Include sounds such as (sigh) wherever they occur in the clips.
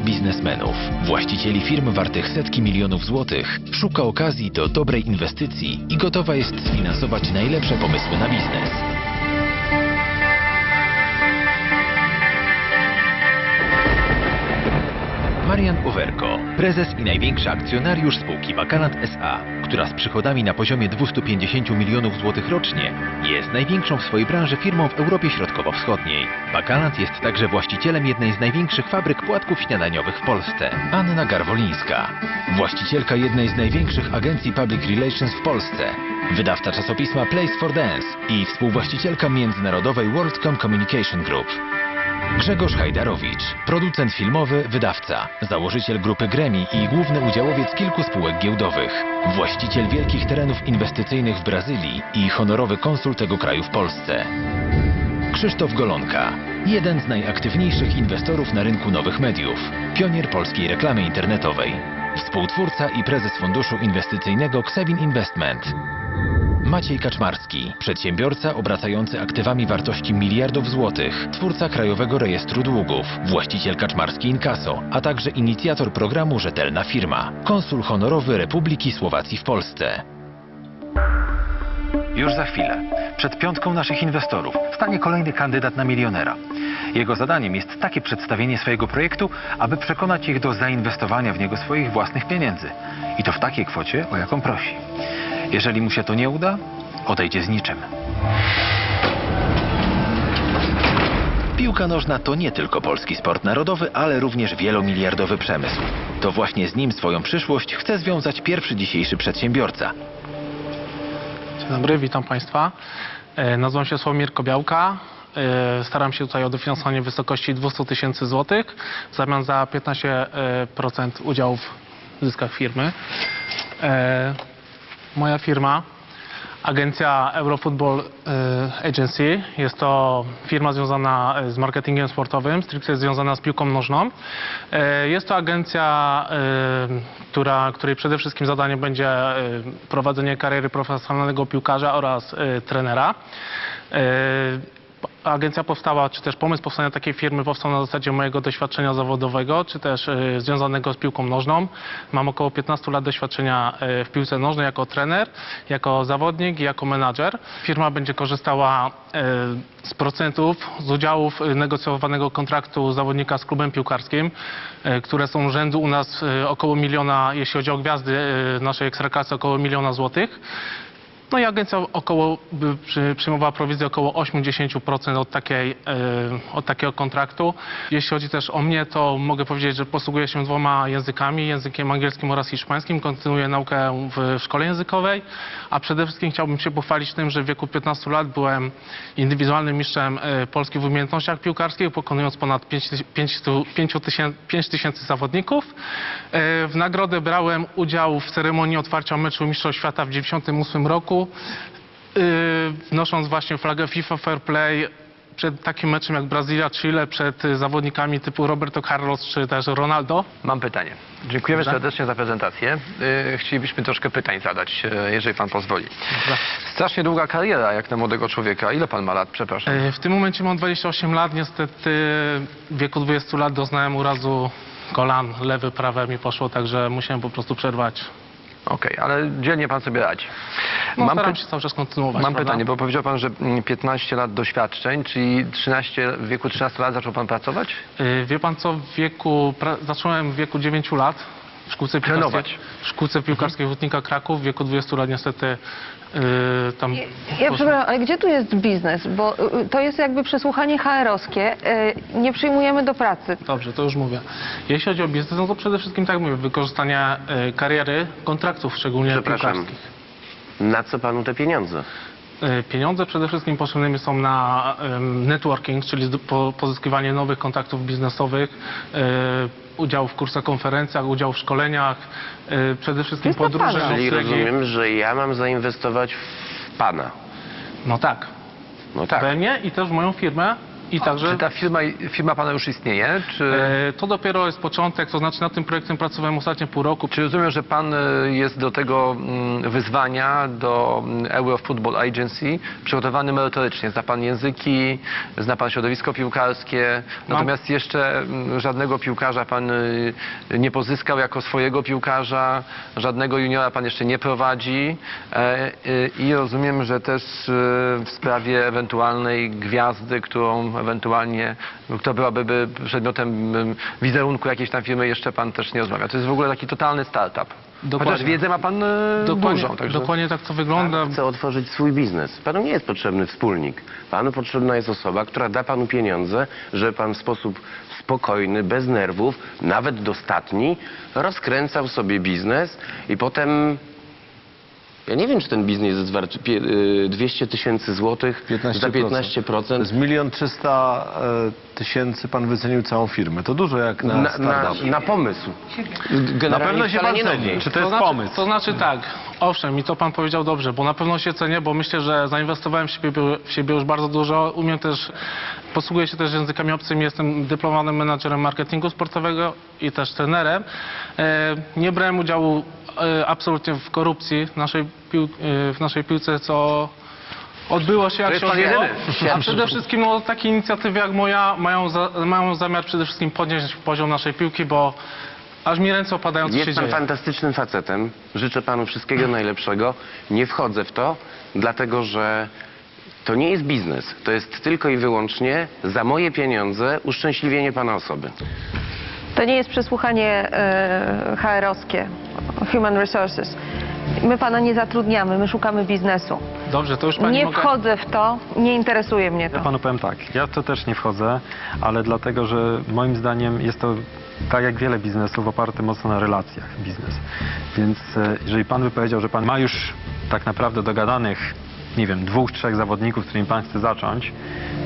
Biznesmenów, właścicieli firm wartych setki milionów złotych, szuka okazji do dobrej inwestycji i gotowa jest sfinansować najlepsze pomysły na biznes. Marian Owerko, prezes i największy akcjonariusz spółki Bakanat SA, która z przychodami na poziomie 250 milionów złotych rocznie jest największą w swojej branży firmą w Europie Środkowo-Wschodniej. Bakanat jest także właścicielem jednej z największych fabryk płatków śniadaniowych w Polsce. Anna Garwolińska, właścicielka jednej z największych agencji Public Relations w Polsce, wydawca czasopisma Place for Dance i współwłaścicielka międzynarodowej WorldCom Communication Group. Grzegorz Hajdarowicz, producent filmowy, wydawca, założyciel grupy Gremi i główny udziałowiec kilku spółek giełdowych, właściciel wielkich terenów inwestycyjnych w Brazylii i honorowy konsul tego kraju w Polsce. Krzysztof Golonka, jeden z najaktywniejszych inwestorów na rynku nowych mediów, pionier polskiej reklamy internetowej, współtwórca i prezes funduszu inwestycyjnego Xevin Investment. Maciej Kaczmarski, przedsiębiorca obracający aktywami wartości miliardów złotych, twórca Krajowego Rejestru Długów, właściciel Kaczmarski Inkaso, a także inicjator programu Rzetelna Firma, konsul honorowy Republiki Słowacji w Polsce. Już za chwilę, przed piątką naszych inwestorów, stanie kolejny kandydat na milionera. Jego zadaniem jest takie przedstawienie swojego projektu, aby przekonać ich do zainwestowania w niego swoich własnych pieniędzy. I to w takiej kwocie, o jaką prosi. Jeżeli mu się to nie uda, odejdzie z niczym. Piłka nożna to nie tylko polski sport narodowy, ale również wielomiliardowy przemysł. To właśnie z nim swoją przyszłość chce związać pierwszy dzisiejszy przedsiębiorca. Dzień dobry, witam Państwa. E, Nazywam się Sławomir Kobiałka. E, Staram się tutaj o dofinansowanie w wysokości 200 tysięcy złotych w zamian za 15% udziałów w zyskach firmy. Moja firma, agencja Eurofootball e, Agency, jest to firma związana e, z marketingiem sportowym, stricte związana z piłką nożną. E, Jest to agencja, która, której przede wszystkim zadaniem będzie prowadzenie kariery profesjonalnego piłkarza oraz trenera. Agencja powstała, czy też pomysł powstania takiej firmy powstał na zasadzie mojego doświadczenia zawodowego, czy też e, związanego z piłką nożną. Mam około 15 lat doświadczenia e, w piłce nożnej jako trener, jako zawodnik i jako menadżer. Firma będzie korzystała e, z procentów, z udziałów negocjowanego kontraktu zawodnika z klubem piłkarskim, które są rzędu u nas około miliona, jeśli chodzi o gwiazdy naszej ekstraklasy, około miliona złotych. No i agencja około, przyjmowała prowizję około 8-10% od, takiej, e, od takiego kontraktu. Jeśli chodzi też o mnie, to mogę powiedzieć, że posługuję się dwoma językami, językiem angielskim oraz hiszpańskim. Kontynuuję naukę w, w szkole językowej, a przede wszystkim chciałbym się pochwalić tym, że w wieku 15 lat byłem indywidualnym mistrzem e, Polski w umiejętnościach piłkarskich, pokonując ponad 5 tysięcy zawodników. E, W nagrodę brałem udział w ceremonii otwarcia meczu Mistrzostw Świata w 1998 roku, e, wnosząc właśnie flagę FIFA Fair Play przed takim meczem jak Brazylia-Chile, przed zawodnikami typu Roberto Carlos czy też Ronaldo. Mam pytanie. Dziękujemy Dobrze. serdecznie za prezentację. Yy, chcielibyśmy troszkę pytań zadać, yy, jeżeli pan pozwoli. Dobrze. Strasznie długa kariera, jak na młodego człowieka. Ile pan ma lat, przepraszam? E, W tym momencie mam 28 lat, niestety w wieku 20 lat doznałem urazu kolan, lewy, prawe mi poszło, także musiałem po prostu przerwać. Okej, ale dzielnie pan sobie radzi. No, mam staram py- się cały czas kontynuować. mam prawda? pytanie, bo powiedział pan, że mm, 15 lat doświadczeń, czyli 13, w wieku 13 lat zaczął pan pracować? Y, Wie pan co, w wieku, pra, zacząłem w wieku 9 lat w szkółce piłkarskiej, w szkółce piłkarskiej Hutnika Kraków. W wieku 20 lat niestety y, tam... Ja poszło- przepraszam, ale gdzie tu jest biznes? Bo y, to jest jakby przesłuchanie HR-owskie. Y, Nie przyjmujemy do pracy. Dobrze, to już mówię. Jeśli chodzi o biznes, no to przede wszystkim tak mówię, wykorzystanie y, kariery, kontraktów szczególnie Przepraszam. piłkarskich. Na co panu te pieniądze? Y, Pieniądze przede wszystkim potrzebne są na networking, czyli pozyskiwanie nowych kontaktów biznesowych, y, udział w kursach, konferencjach, udział w szkoleniach, y, przede wszystkim Jest to podróże. pana. Czyli rozumiem, że ja mam zainwestować w pana. No tak. No tak. We mnie i też w moją firmę I także... Czy ta firma, firma pana już istnieje? Czy, E, To dopiero jest początek, to znaczy nad tym projektem pracowałem ostatnie pół roku. czy rozumiem, że pan e, jest do tego mm, wyzwania, do mm, Euro Football Agency przygotowany merytorycznie? Zna pan języki, zna pan środowisko piłkarskie, natomiast jeszcze mm, żadnego piłkarza pan y, nie pozyskał jako swojego piłkarza, żadnego juniora pan jeszcze nie prowadzi e, y, i rozumiem, że też y, w sprawie ewentualnej gwiazdy, którą ewentualnie, która byłaby by przedmiotem wizerunku jakiejś tam firmy, jeszcze pan też nie rozmawia. To jest w ogóle taki totalny startup. Dokładnie. Chociaż wiedzę ma pan y, Dokładnie, dużą. Także... dokładnie tak to wygląda. Pan chce otworzyć swój biznes. Panu nie jest potrzebny wspólnik. Panu potrzebna jest osoba, która da panu pieniądze, żeby pan w sposób spokojny, bez nerwów, nawet dostatni, rozkręcał sobie biznes i potem... Ja nie wiem, czy ten biznes jest wart pie- y, 200 tysięcy złotych za 15%. Z milion trzysta e, tysięcy pan wycenił całą firmę. To dużo jak na, Na, na, startup. na pomysł. Na Generalnie pewno się wcale pan nie ceni. Czy to jest znaczy, pomysł? To znaczy tak, owszem, i to pan powiedział dobrze, bo na pewno się cenię, bo myślę, że zainwestowałem w siebie, w siebie już bardzo dużo. Umiem też, posługuję się też językami obcymi, jestem dyplomowanym menadżerem marketingu sportowego i też trenerem. E, nie brałem udziału e, absolutnie w korupcji w naszej, pił, e, w naszej piłce, co odbyło się jak się odbyło. A przede wszystkim no, takie inicjatywy jak moja mają, za, mają zamiar przede wszystkim podnieść poziom naszej piłki, bo aż mi ręce opadają, co się Jest pan dzieje. fantastycznym facetem. Życzę panu wszystkiego najlepszego. Nie wchodzę w to, dlatego że to nie jest biznes. To jest tylko i wyłącznie za moje pieniądze uszczęśliwienie pana osoby. To nie jest przesłuchanie e, HR-owskie, Human Resources. My pana nie zatrudniamy, my szukamy biznesu. Dobrze, to już pani Nie mogę... wchodzę w to, nie interesuje mnie to. Ja panu powiem tak, ja w to też nie wchodzę, ale dlatego, że moim zdaniem jest to tak jak wiele biznesów oparte mocno na relacjach biznes. Więc e, jeżeli pan by powiedział, że pan ma już tak naprawdę dogadanych, nie wiem, dwóch, trzech zawodników, z którymi pan chce zacząć,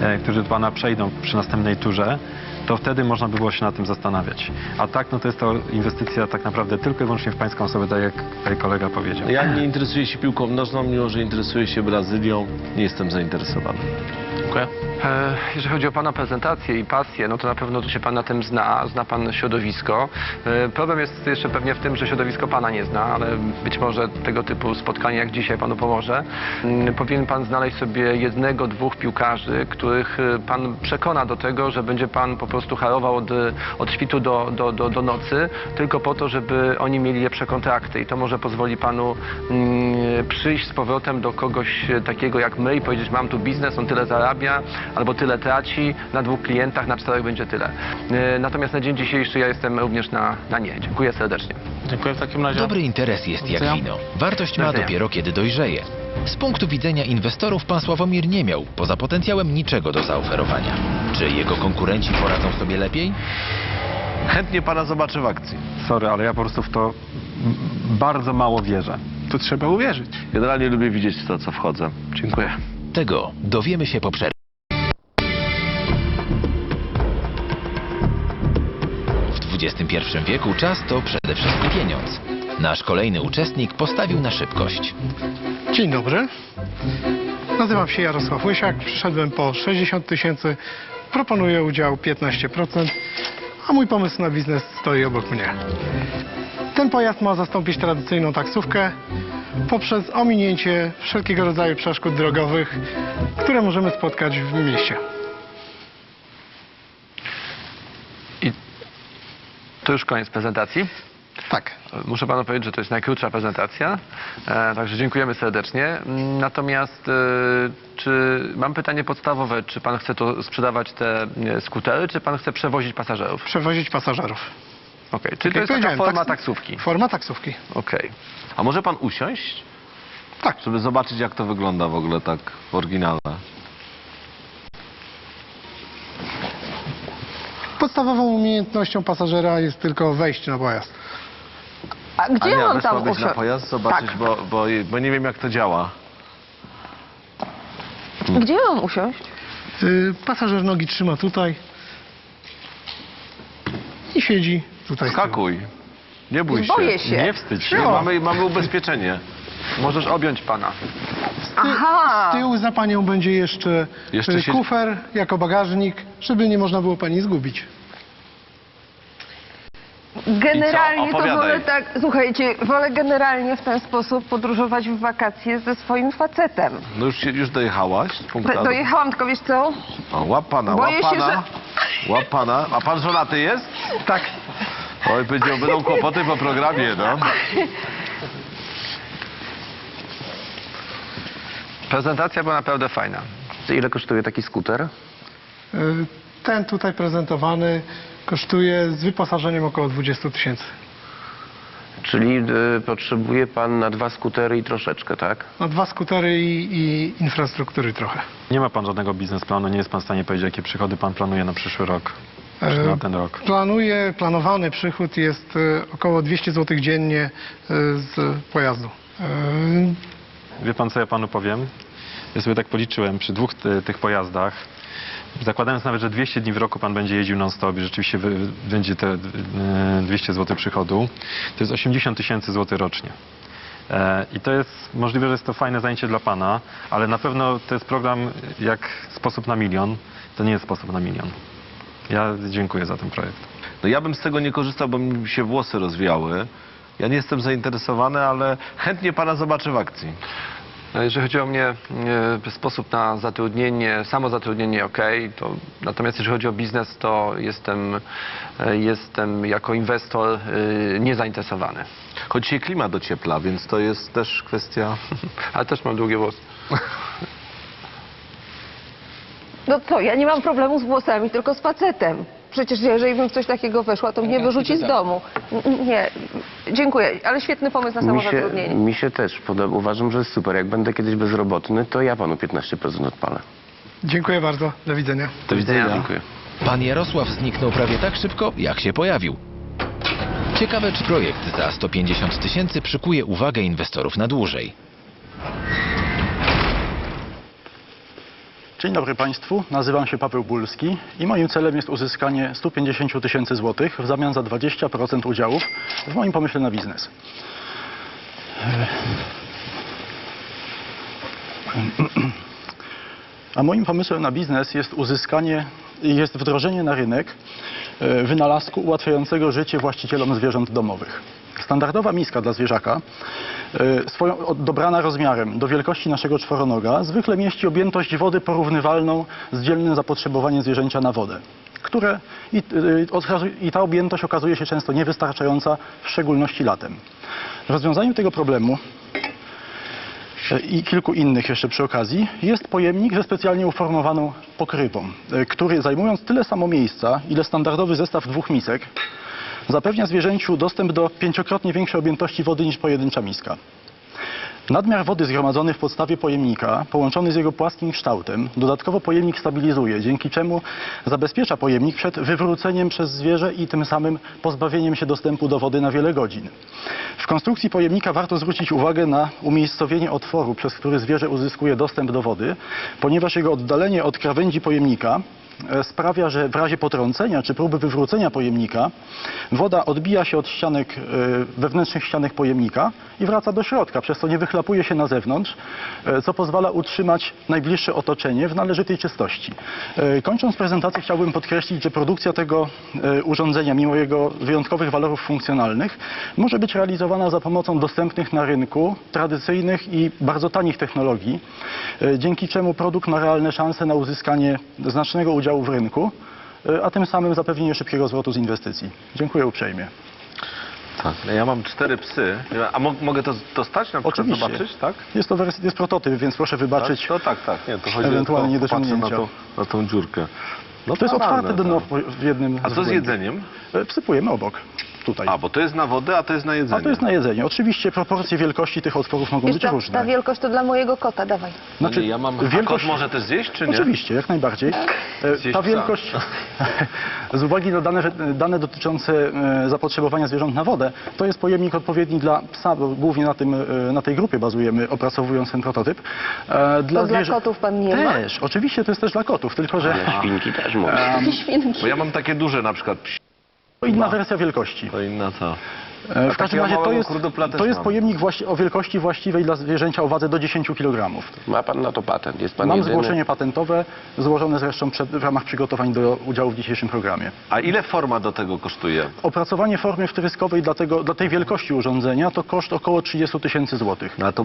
e, którzy do pana przejdą przy następnej turze, to wtedy można by było się nad tym zastanawiać. A tak, no to jest to inwestycja tak naprawdę tylko i wyłącznie w pańską osobę, tak jak tutaj kolega powiedział. Ja nie interesuję się piłką nożną, mimo że interesuję się Brazylią. Nie jestem zainteresowany. Dziękuję. E, Jeżeli chodzi o Pana prezentację i pasję, no to na pewno się Pan na tym zna, zna Pan środowisko. E, Problem jest jeszcze pewnie w tym, że środowisko Pana nie zna, ale być może tego typu spotkanie jak dzisiaj Panu pomoże. Mm, Powinien Pan znaleźć sobie jednego, dwóch piłkarzy, których e, Pan przekona do tego, że będzie Pan po prostu harował od, od świtu do, do, do, do nocy, tylko po to, żeby oni mieli lepsze kontrakty i to może pozwoli Panu mm, przyjść z powrotem do kogoś takiego jak my i powiedzieć, mam tu biznes, on tyle zarabia, albo tyle traci, na dwóch klientach, na czterech będzie tyle. E, Natomiast na dzień dzisiejszy ja jestem również na, na nie. Dziękuję serdecznie. Dziękuję w takim razie. Dobry interes jest jak wino. Wartość ma dopiero kiedy dojrzeje. Z punktu widzenia inwestorów pan Sławomir nie miał poza potencjałem niczego do zaoferowania. Czy jego konkurenci poradzą sobie lepiej? Chętnie pana zobaczę w akcji. Sorry, ale ja po prostu w to bardzo mało wierzę. To trzeba uwierzyć. Generalnie lubię widzieć to, co wchodzę. Dziękuję. Tego dowiemy się po przerwie. XXI wieku czas to przede wszystkim pieniądz. Nasz kolejny uczestnik postawił na szybkość. Dzień dobry. Nazywam się Jarosław Łysiak. Przyszedłem po 60 tysięcy. Proponuję udział 15%, a mój pomysł na biznes stoi obok mnie. Ten pojazd ma zastąpić tradycyjną taksówkę poprzez ominięcie wszelkiego rodzaju przeszkód drogowych, które możemy spotkać w mieście. To już koniec prezentacji. Tak. Muszę panu powiedzieć, że to jest najkrótsza prezentacja, e, także dziękujemy serdecznie. Natomiast e, czy mam pytanie podstawowe, czy pan chce to sprzedawać te e, skutery, czy pan chce przewozić pasażerów? Przewozić pasażerów. Okej, czyli Tak to jest taka powiedziałem, forma taks- taksówki. Forma taksówki. Okej. A może pan usiąść? Tak. Żeby zobaczyć, jak to wygląda w ogóle tak w oryginale. Podstawową umiejętnością pasażera jest tylko wejść na pojazd. A gdzie mam wysłałbyś tam na usiąść? pojazd, zobaczyć, Tak. bo, bo, bo nie wiem, jak to działa. Gdzie mam usiąść? Y, Pasażer nogi trzyma tutaj i siedzi tutaj. z tyłu. Skakuj. Nie bój się. Boję się. Nie wstydź się. Mamy, mamy ubezpieczenie. Możesz objąć pana. Aha! Z tyłu za panią będzie jeszcze, Jeszcze y, się- kufer jako bagażnik, żeby nie można było pani zgubić. Generalnie to Opowiadaj. wolę tak, słuchajcie, wolę generalnie w ten sposób podróżować w wakacje ze swoim facetem. No już, się- już dojechałaś z punktu A do- Dojechałam, tylko wiesz co? O, łap pana, Boję łap się, pana. Łap pana. A pan żonaty jest? Tak. Oj, powiedział, będą kłopoty po programie, no. (laughs) Prezentacja była naprawdę fajna. Ile kosztuje taki skuter? Y, Ten tutaj prezentowany kosztuje z wyposażeniem około 20 tysięcy. Czyli y, potrzebuje pan na dwa skutery i troszeczkę, tak? No dwa skutery i, i infrastruktury trochę. Nie ma pan żadnego biznesplanu, nie jest pan w stanie powiedzieć, jakie przychody pan planuje na przyszły rok, czy E, na ten rok. Planuję, planowany przychód jest y, około 200 zł dziennie y, z pojazdu. Y, Wie pan, co ja panu powiem? Ja sobie tak policzyłem, przy dwóch ty, tych pojazdach, zakładając nawet, że 200 dni w roku pan będzie jeździł non-stop i rzeczywiście będzie te y, 200 zł przychodu, to jest 80 tysięcy złotych rocznie. E, I to jest możliwe, że jest to fajne zajęcie dla pana, ale na pewno to jest program jak sposób na milion. To nie jest sposób na milion. Ja dziękuję za ten projekt. No ja bym z tego nie korzystał, bo mi się włosy rozwiały. Ja nie jestem zainteresowany, ale chętnie pana zobaczę w akcji. No, Jeżeli chodzi o mnie, e, sposób na zatrudnienie, samo zatrudnienie ok, to natomiast jeżeli chodzi o biznes, to jestem, e, jestem jako inwestor e, niezainteresowany. Choć się klimat dociepla, więc to jest też kwestia... (laughs) Ale też mam długie włosy. No co, ja nie mam problemu z włosami, tylko z facetem. Przecież jeżeli bym w coś takiego weszła, to mnie wyrzuci z domu. N- Nie, dziękuję, ale świetny pomysł na Mi się, samozatrudnienie. mi się też podoba. Uważam, że jest super. Jak będę kiedyś bezrobotny, to ja panu 15% odpalę. dziękuję bardzo. Do widzenia. Do widzenia. Dziękuję. Pan Jarosław zniknął prawie tak szybko, jak się pojawił. Ciekawe, czy projekt za 150 tysięcy przykuje uwagę inwestorów na dłużej. Dzień dobry Państwu, nazywam się Paweł Bulski i moim celem jest uzyskanie 150 tysięcy złotych w zamian za 20% udziałów w moim pomyśle na biznes. A moim pomysłem na biznes jest uzyskanie, jest wdrożenie na rynek e, wynalazku ułatwiającego życie właścicielom zwierząt domowych. Standardowa miska dla zwierzaka, e, swoją, dobrana rozmiarem do wielkości naszego czworonoga, zwykle mieści objętość wody porównywalną z dzielnym zapotrzebowaniem zwierzęcia na wodę, które i, y, odkazu- i ta objętość okazuje się często niewystarczająca, w szczególności latem. W rozwiązaniu tego problemu e, i kilku innych jeszcze przy okazji, jest pojemnik ze specjalnie uformowaną pokrywą, e, który zajmując tyle samo miejsca, ile standardowy zestaw dwóch misek, zapewnia zwierzęciu dostęp do pięciokrotnie większej objętości wody niż pojedyncza miska. Nadmiar wody zgromadzony w podstawie pojemnika, połączony z jego płaskim kształtem, dodatkowo pojemnik stabilizuje, dzięki czemu zabezpiecza pojemnik przed wywróceniem przez zwierzę i tym samym pozbawieniem się dostępu do wody na wiele godzin. W konstrukcji pojemnika warto zwrócić uwagę na umiejscowienie otworu, przez który zwierzę uzyskuje dostęp do wody, ponieważ jego oddalenie od krawędzi pojemnika sprawia, że w razie potrącenia czy próby wywrócenia pojemnika woda odbija się od ścianek, e, wewnętrznych ścianek pojemnika i wraca do środka, przez co nie wychlapuje się na zewnątrz, e, co pozwala utrzymać najbliższe otoczenie w należytej czystości. E, Kończąc prezentację chciałbym podkreślić, że produkcja tego e, urządzenia, mimo jego wyjątkowych walorów funkcjonalnych, może być realizowana za pomocą dostępnych na rynku tradycyjnych i bardzo tanich technologii, e, dzięki czemu produkt ma realne szanse na uzyskanie znacznego udziału w rynku, e, a tym samym zapewnienie szybkiego zwrotu z inwestycji. Dziękuję uprzejmie. Tak. Ja mam cztery psy. A mo mogę to, to stać na przykład Oczywiście. zobaczyć, tak? Jest to wersja, jest prototyp, więc proszę wybaczyć. tak? To tak, tak. Nie, to chodzi ewentualnie niedociągnięcia. na, to, na tą dziurkę. No To jest otwarte dno tak. w- w jednym A co z jedzeniem? E, Wsypujemy obok, tutaj. A, bo to jest na wodę, a to jest na jedzenie. A to jest na jedzenie. Oczywiście proporcje wielkości tych otworów mogą Wiesz, być różne. ta wielkość to dla mojego kota, dawaj. Znaczy, nie, ja mam... A kot może też zjeść, czy nie? Oczywiście, jak najbardziej. E, Zjeść Ta wielkość, (laughs) (laughs) z uwagi na dane, dane dotyczące e, zapotrzebowania zwierząt na wodę, to jest pojemnik odpowiedni dla psa, bo głównie na, tym, e, na tej grupie bazujemy, opracowując ten prototyp. E, To dla kotów pan nie ma? Też, oczywiście to jest też dla kotów, tylko że Ale świnki też mogą. em, Świnki. Bo ja mam takie duże na przykład psi. To inna wersja wielkości. To inna co? E, A W każdym razie to jest, to jest pojemnik właści- o wielkości właściwej dla zwierzęcia o wadze do 10 kg. Ma pan na to patent. Jest pan Mam jedyny. zgłoszenie patentowe, złożone zresztą przed, w ramach przygotowań do udziału w dzisiejszym programie. A ile forma do tego kosztuje? Opracowanie formy wtryskowej dla, tego, dla tej wielkości urządzenia to koszt około 30 tysięcy złotych. No to